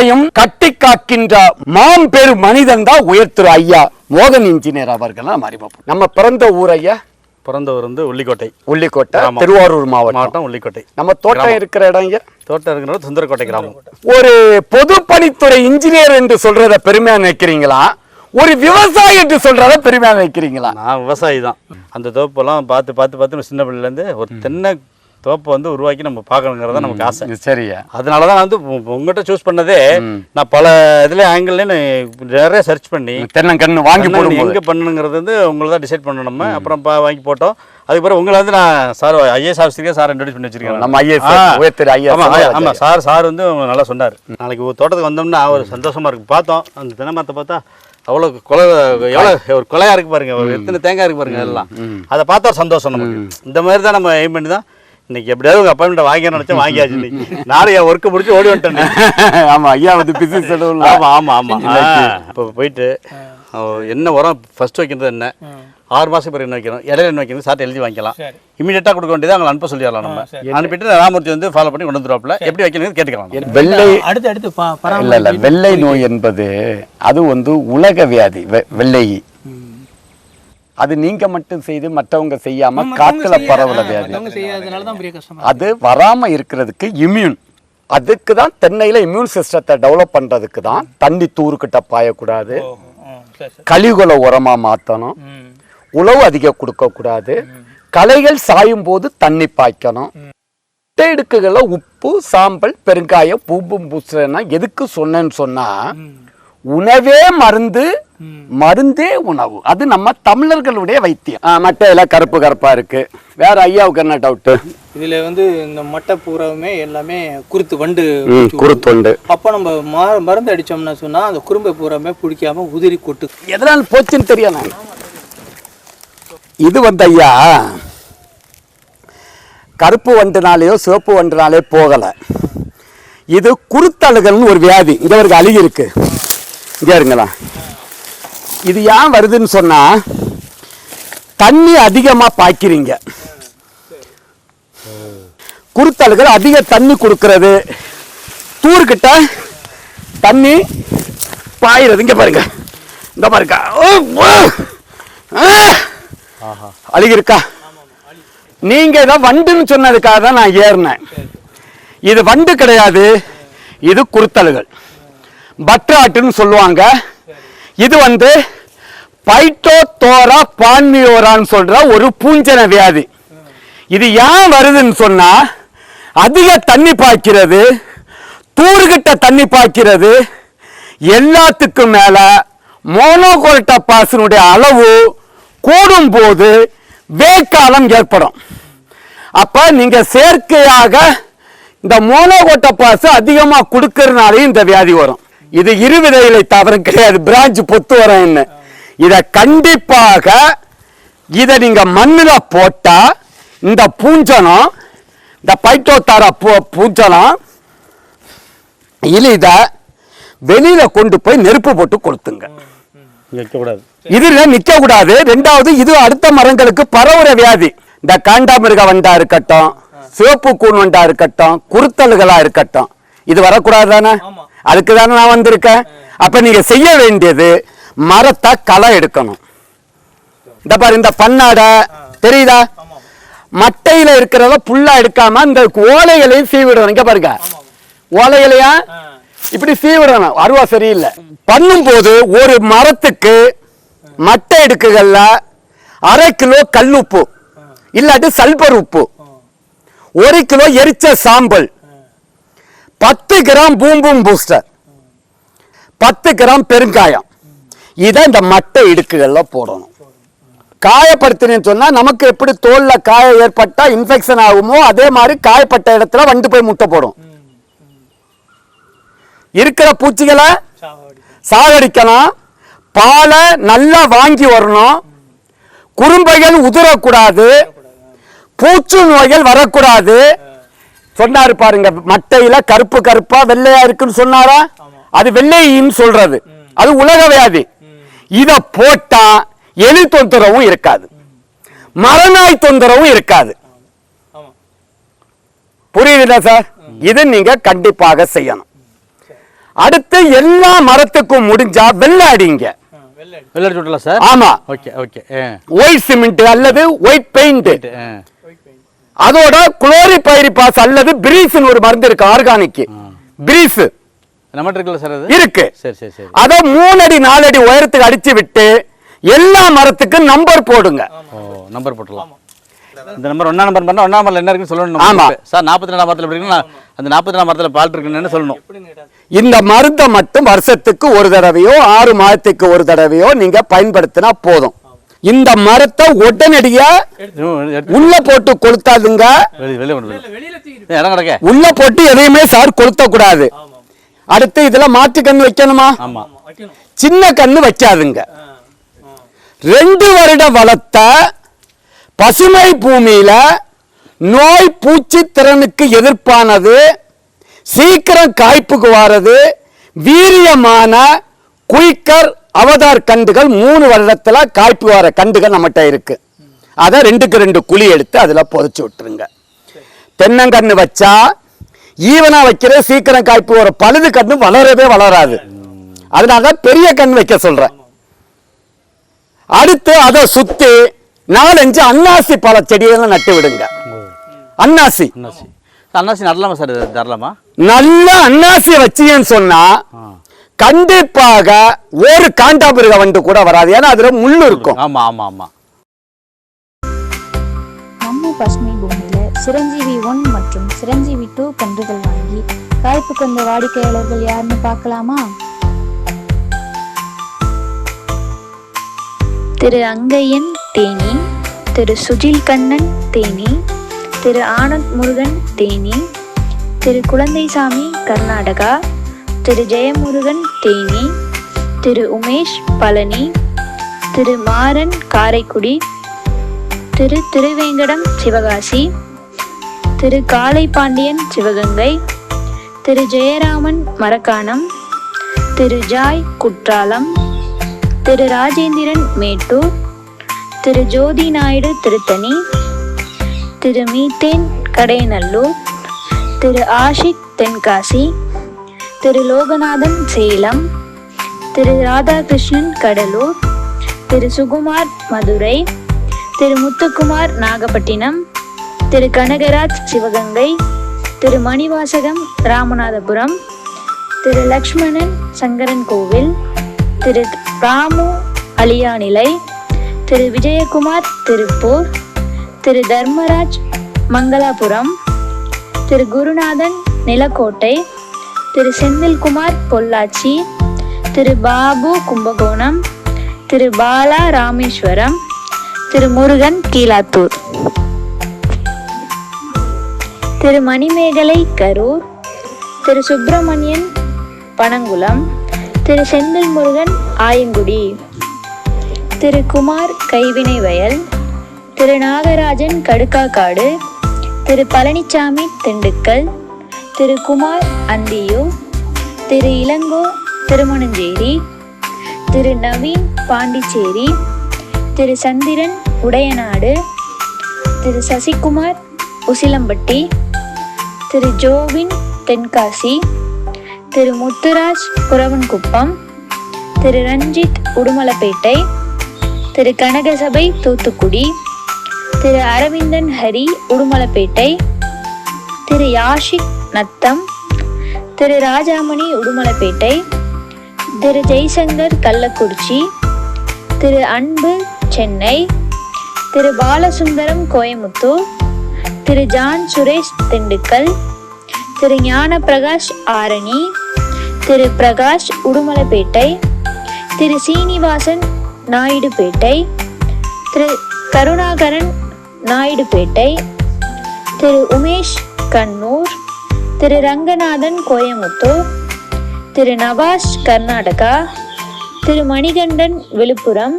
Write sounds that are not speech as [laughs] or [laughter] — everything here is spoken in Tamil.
அனைத்தையும் கட்டி காக்கின்ற மாம்பெரு மனிதன் தான் உயர்த்திரு ஐயா மோகன் இன்ஜினியர் அவர்கள் நம்ம அறிமுகம். நம்ம பிறந்த ஊர் ஐயா பிறந்தவர் வந்து உள்ளிக்கோட்டை. உள்ளிக்கோட்டை. திருவாரூர் மாவட்டம். மாவட்டம் உள்ளிக்கோட்டை. நம்ம தோட்டம் இருக்கிற இடம் ஐயா தோட்டம் இருக்கிற சுந்தரக்கோட்டை கிராமம். ஒரு பொதுப்பணித்துறை இன்ஜினியர் என்று சொல்றத பெருமையா நினைக்கிறீங்களா? ஒரு விவசாயி என்று சொல்றத பெருமையா நினைக்கிறீங்களா? நான் விவசாயி தான். அந்த தோப்பெல்லாம் பார்த்து பார்த்து பார்த்து சின்ன பிள்ளைலேருந்து ஒரு தென்னை தோப்பை வந்து உருவாக்கி நம்ம பார்க்கணுங்கிறது நமக்கு ஆசை. சரியா அதனால தான் வந்து உ- உங்ககிட்ட சூஸ் பண்ணதே நான் பல இதுல ஆங்கிள் நிறைய சர்ச் பண்ணி தென்னங்கன்று வாங்கி போடும்போது. எங்க பண்ணணுங்கிறது வந்து உங்களை தான் டிசைட் பண்ணணும் நம்ம. அப்புறம் வாங்கி போட்டோம். அதுக்கு பிறகு உங்களை வந்து நான் சார் ஐஏஎஸ் ஆஃபீஸருக்கு சார் இன்ட்ரடியூஸ் பண்ணி வச்சிருக்கேன் நம்ம ஐஏஎஸ் ஐயா ஆமா ஆ- ஆமா சார் சார் வந்து நல்லா சொன்னார். நாளைக்கு ஒரு தோட்டத்துக்கு வந்தோம்னா ஒரு சந்தோஷமா இருக்கு. பார்த்தோம். அந்த தென்னை மரத்தை பார்த்தா அவ்வளோ கொலை எவ்வளோ ஒரு கொலையா இருக்கு பாருங்க. ஒரு எத்தனை தேங்காய் இருக்கு பாருங்க எல்லாம். அதை பார்த்தா சந்தோஷம் நமக்கு. இந்த மாதிரி தான் நம்ம எய்ம் பண்ணி தான் இன்னைக்கு எப்படியாவது உங்க அப்பாயின்மெண்ட் வாங்கி நினைச்சா வாங்கியாச்சு இன்னைக்கு நானும் என் ஒர்க்கை முடிச்சு ஓடி வந்துட்டேன் [laughs] ஆமா ஐயா வந்து பிசி செலவுல [laughs] ஆமா ஆமா ஆமா. [laughs] இப்போ போயிட்டு என்ன உரம் ஃபர்ஸ்ட் வைக்கிறது என்ன? ஆறு மாசம் பிறகு என்ன வைக்கணும்? இடையில என்ன வைக்கணும்? சார்ட் எழுதி வாங்கிக்கலாம். இமீடியட்டாக கொடுக்க வேண்டியது அவங்க அனுப்ப சொல்லிடலாம் நம்ம. அனுப்பிட்டு ராமூர்த்தி வந்து ஃபாலோ பண்ணி கொண்டு வந்துருவாப்புல எப்படி வைக்கணும்னு கேட்டுக்கலாம். வெள்ளை அடுத்து அடுத்து இல்ல இல்ல. வெள்ளை நோய் என்பது அது வந்து உலக வியாதி வெ- வெள்ளை. அது நீங்க மட்டும் செய்து மற்றவங்க செய்யாம காத்துல பரவல வியாதி அது வராம இருக்கிறதுக்கு இம்யூன் அதுக்கு தான் தென்னையில இம்யூன் சிஸ்டத்தை டெவலப் பண்றதுக்கு தான் தண்ணி தூருக்கிட்ட பாயக்கூடாது கழிவுகளை உரமா மாத்தணும் உழவு அதிகம் கொடுக்க கூடாது களைகள் சாயும் போது தண்ணி பாய்க்கணும் இடுக்குகளை உப்பு சாம்பல் பெருங்காயம் பூம்பும் பூசுறேன்னா எதுக்கு சொன்னேன்னு சொன்னா உணவே மருந்து மருந்தே உணவு. அது நம்ம தமிழர்களுடைய வைத்தியம். ஆ, மட்டையில கருப்பு கருப்பா இருக்கு. வேற ஐயாவுக்கு என்ன டவுட்டு இதுல வந்து இந்த மட்டை பூராவுமே எல்லாமே குருத்து வண்டு குருத்தொண்டு அப்போ நம்ம மருந்து அடிச்சோம்னா சொன்னா அந்த குறும்பை பூராமே பிடிக்காம உதிரி கொட்டு. எதனால் போச்சுன்னு தெரியல இது வந்து ஐயா கருப்பு வண்டுனாலேயோ சிவப்பு வண்டுனாலே போகல. இது குருத்தழுகல்னு ஒரு வியாதி. இங்க ஒரு அழுகி இருக்கு. இங்க இருங்களா இது ஏன் வருதுன்னு சொன்னா தண்ணி அதிகமா பாய்க்கிறீங்க. குருத்தழுகல் அதிக தண்ணி கொடுக்கறது. தூர்கிட்ட தண்ணி பாயிறது இங்க பாருங்க. இந்த பாருங்க. அழுகி இருக்கா நீங்க இதை வண்டுன்னு சொன்னதுக்காக தான் நான் ஏறினேன். இது வண்டு கிடையாது. இது குருத்தலுகள். பட்ராட்டுன்னு சொல்லுவாங்க. இது வந்து பைட்டோதோரா பான்மியோரான்னு சொல்ற ஒரு பூஞ்சன வியாதி. இது ஏன் வருதுன்னு சொன்னா அதிக தண்ணி பாய்க்கிறது தூர்கிட்ட தண்ணி பாய்க்கிறது எல்லாத்துக்கும் மேல மோனோகோல்டப்பாசினுடைய அளவு கூடும் போது வேக்காலம் ஏற்படும். அப்ப நீங்க செயற்கையாக இந்த மோனோகோட்டப்பாசு அதிகமாக கொடுக்கறதுனாலையும் இந்த வியாதி வரும். இது இருவிதைகளை தவறு கிடையாது. பிரான்ச் பொத்து வரும் இத கண்டிப்பாக இத நீங்க மண்ணுல போட்டா இந்த பூஞ்சனம் இந்த பைட்டோத்தார பூ பூஞ்சனம் இலித வெளியில கொண்டு போய் நெருப்பு போட்டு கொளுத்துங்க. இங்கே வைக்கக்கூடாது இதுல நிக்க கூடாது ரெண்டாவது இது அடுத்த மரங்களுக்கு பரவுற வியாதி. இந்த காண்டாமிருக வண்டா இருக்கட்டும் சிவப்பு கூன் வண்டா இருக்கட்டும் குருத்தல்களா இருக்கட்டும். இது வரக்கூடாது தானே. அதுக்கு தானே நான் வந்திருக்கேன்? அப்ப நீங்க செய்ய வேண்டியது மரத்தை களை எடுக்கணும். இந்த பாரு இந்த பன்னாடை. தெரியுதா? மட்டையில இருக்கிறத புல்லா எடுக்காம இந்த ஓலைகளையும் சீவிடணும். இங்க பாருங்க. ஓலைகளையா? இப்படி சீவிடணும். அருவா சரியில்லை. பண்ணும்போது ஒரு மரத்துக்கு மட்டை எடுக்குகள்ல அரை கிலோ கல்லுப்பு. இல்லாட்டி சல்பர் உப்பு ஒரு கிலோ எரிச்ச சாம்பல். பத்து கிராம் பூம்பூம் பூஸ்டர் பத்து கிராம் பெருங்காயம். இதை இந்த மட்டை இடுக்குகள்ல போடணும். காயப்படுத்தினேன்னு சொன்னா நமக்கு எப்படி தோல்ல காயம் ஏற்பட்டா இன்ஃபெக்ஷன் ஆகுமோ அதே மாதிரி காயப்பட்ட இடத்துல வண்டு போய் முட்டை போடும். இருக்கிற பூச்சிகளை சாகடிக்கணும். பாலை நல்லா வாங்கி வரணும். குறும்பைகள் உதிரக்கூடாது. பூச்சு நோய்கள் வரக்கூடாது. சொன்னாரு பாருங்க மட்டையில கருப்பு கருப்பா வெள்ளையா இருக்குன்னு சொன்னாரா? அது வெள்ளையின்னு சொல்றது. அது உலக வியாதி. இத போட்டா எலி தொந்தரவும் இருக்காது. மரநாய் தொந்தரவும் இருக்காது. ஆமா புரியுதுல்ல சார்? இது நீங்க கண்டிப்பாக செய்யணும். அடுத்து எல்லா மரத்துக்கும் முடிஞ்சா வெள்ளை அடிங்க. வெள்ளை அடி வெள்ளை சுட்டலாம் சார்? ஆமா. ஓகே ஓகே ஒயிட் சிமெண்ட் அல்லது ஒயிட் பெயிண்ட் அதோட குளோரிபைரிபாஸ் அல்லது பிரீஸ்னு ஒரு மருந்து இருக்கு ஆர்கானிக். பிரீஸ். இருக்கு. அத மூணு அடி நாலு அடி உயரத்துக்கு அடிச்சு விட்டு எல்லா மரத்துக்கும் நம்பர் போடுங்க. ஓ நம்பர் போட்டுடலாம். இந்த நம்பர் ஒன்றா நம்பர் பண்ணால் ஒன்றா நம்பர்ல என்ன இருக்குன்னு சொல்லணும் ஆமா. சார் நாற்பத்தி ரெண்டாம் மரத்தில் இருக்குன்னா அந்த நாற்பத்தி ரெண்டாம் மரத்தில் பால் இருக்குன்னு சொல்லணும். இந்த மருந்தை மட்டும் வருஷத்துக்கு ஒரு தடவையோ ஆறு மாதத்துக்கு ஒரு தடவையோ நீங்க பயன்படுத்தினா போதும். இந்த மரத்தை உடனடியா உள்ள போட்டு கொளுத்தாதுங்க. உள்ள போட்டு எதையுமே சார் கொளுத்த கூடாது அடுத்து இதுல மாற்று கண்ணு வைக்கணுமா? சின்ன கண்ணு வைக்காதுங்க. ரெண்டு வருட வளர்த்த பசுமை பூமியில நோய் பூச்சி திறனுக்கு எதிர்ப்பானது சீக்கிரம் காய்ப்புக்கு வாரது வீரியமான குயிக்கர் அவதார் கண்டுகள் மூணு வருடத்துல காய்ப்பு வர கண்டுகள் நம்மகிட்ட இருக்கு. அதை ரெண்டுக்கு ரெண்டு குழி எடுத்து அதுல புதைச்சு விட்டுருங்க. தென்னங்கன்று வச்சா ஈவனா வைக்கிற சீக்கிரம் காய்ப்பு வர பழுது கண்ணு வளரவே வளராது. அதனால தான் பெரிய கண் வைக்க சொல்றேன். அடுத்து அதை சுத்தி நாலஞ்சு அன்னாசி பழ செடியெல்லாம் நட்டு விடுங்க. அன்னாசி. அன்னாசி. நடலாமா சார் தரலாமா நல்ல அன்னாசி வச்சீங்கன்னு சொன்னா கண்டிப்பாக ஒரு காண்டாமிருக வண்டு கூட வராது. ஏன்னா அதுல முள்ளு இருக்கும். ஆமாம் ஆமாம் ஆமாம் நம்ம பசுமை பூமியில சிரஞ்சீவி ஒன் மற்றும் சிரஞ்சீவி டூ கன்றுகள் வாங்கி காய்ப்பு கொண்ட வாடிக்கையாளர்கள் யாருன்னு பார்க்கலாமா? திரு அங்கையன் தேனி திரு சுஜில் கண்ணன் தேனி திரு ஆனந்த் முருகன் தேனி திரு குழந்தைசாமி கர்நாடகா திரு ஜெயமுருகன் தேனி திரு உமேஷ் பழனி திரு மாறன் காரைக்குடி திரு திருவேங்கடம் சிவகாசி திரு காளை பாண்டியன் சிவகங்கை திரு ஜெயராமன் மரக்காணம் திரு ஜாய் குற்றாலம் திரு ராஜேந்திரன் மேட்டூர் திரு ஜோதி நாயுடு திருத்தணி திரு மீத்தேன் கடையநல்லூர் திரு ஆஷிக் தென்காசி திரு லோகநாதன் சேலம் திரு ராதாகிருஷ்ணன் கடலூர் திரு சுகுமார் மதுரை திரு முத்துக்குமார் நாகப்பட்டினம் திரு கனகராஜ் சிவகங்கை திரு மணிவாசகம் ராமநாதபுரம் திரு லக்ஷ்மணன் சங்கரன் கோவில் திரு ராமு அலியானிலை திரு விஜயகுமார் திருப்பூர் திரு தர்மராஜ் மங்களாபுரம் திரு குருநாதன் நிலக்கோட்டை திரு செந்தில்குமார் பொள்ளாச்சி திரு பாபு கும்பகோணம் திரு பாலா ராமேஸ்வரம் திரு முருகன் கீழாத்தூர். திரு மணிமேகலை கரூர் திரு சுப்பிரமணியன் பனங்குளம் திரு செந்தில் முருகன் ஆயங்குடி திரு குமார் கைவினை வயல் திரு நாகராஜன் கடுக்காக்காடு திரு பழனிச்சாமி திண்டுக்கல் திரு குமார் அந்தியூர் திரு இளங்கோ திருமணஞ்சேரி திரு நவீன் பாண்டிச்சேரி திரு சந்திரன் உடையநாடு திரு சசிகுமார் உசிலம்பட்டி திரு ஜோவின் தென்காசி திரு முத்துராஜ் குரவன்குப்பம் திரு ரஞ்சித் உடுமலப்பேட்டை திரு கனகசபை தூத்துக்குடி திரு அரவிந்தன் ஹரி உடுமலப்பேட்டை திரு யாஷிக் நத்தம். திரு ராஜாமணி உடுமலைப்பேட்டை. திரு ஜெய்சங்கர் கள்ளக்குறிச்சி. திரு அன்பு சென்னை. திரு பாலசுந்தரம் கோயமுத்தூர் திரு ஜான் சுரேஷ் திண்டுக்கல். திரு ஞான பிரகாஷ் ஆரணி. திரு பிரகாஷ் உடுமலைப்பேட்டை. திரு சீனிவாசன் நாயுடுபேட்டை திரு கருணாகரன் நாயுடுபேட்டை திரு உமேஷ் கண்ணூர். திரு ரங்கநாதன் கோயமுத்தூர் திரு நவாஸ் கர்நாடகா திரு மணிகண்டன் விழுப்புரம்